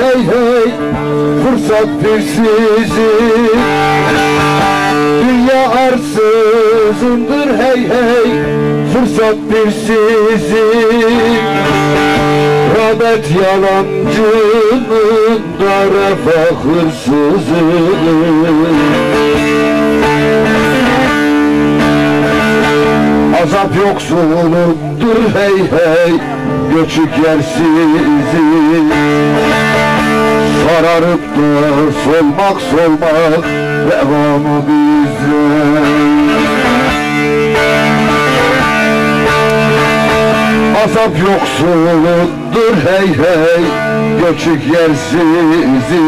hey Fırsat bir sizin Dünya arsızındır hey hey. Fırsat bir sizin Rağbet yalancının da refah hırsızın Azap yoksulundur hey hey Göçük yersizi. Sararıp da solmak solmak Devamı bizde Azap yoksulundur hey hey Göçük yersizi.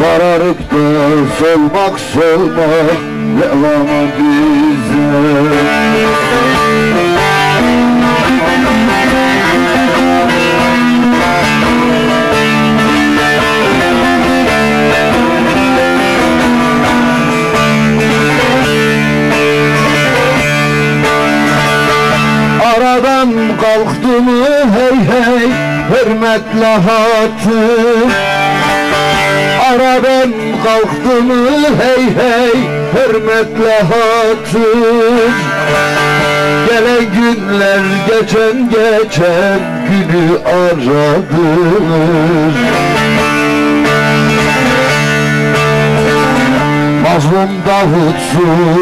Sararıp da solmak solmak Devamı bize kalktı mı hey hey hürmetle hatır Aradan kalktı mı hey hey hürmetle hatır Gelen günler geçen geçen günü aradır Mazlum Davut Suri'yi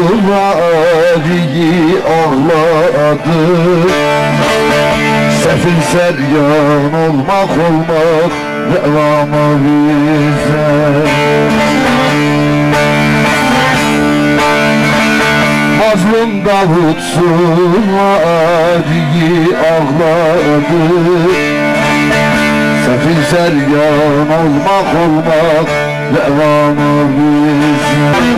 ağladı Sefil seryan olmak olmak devamı bize Mazlum Davut Suri'yi ağladı. Sefil seryan olmak olmak devamı bize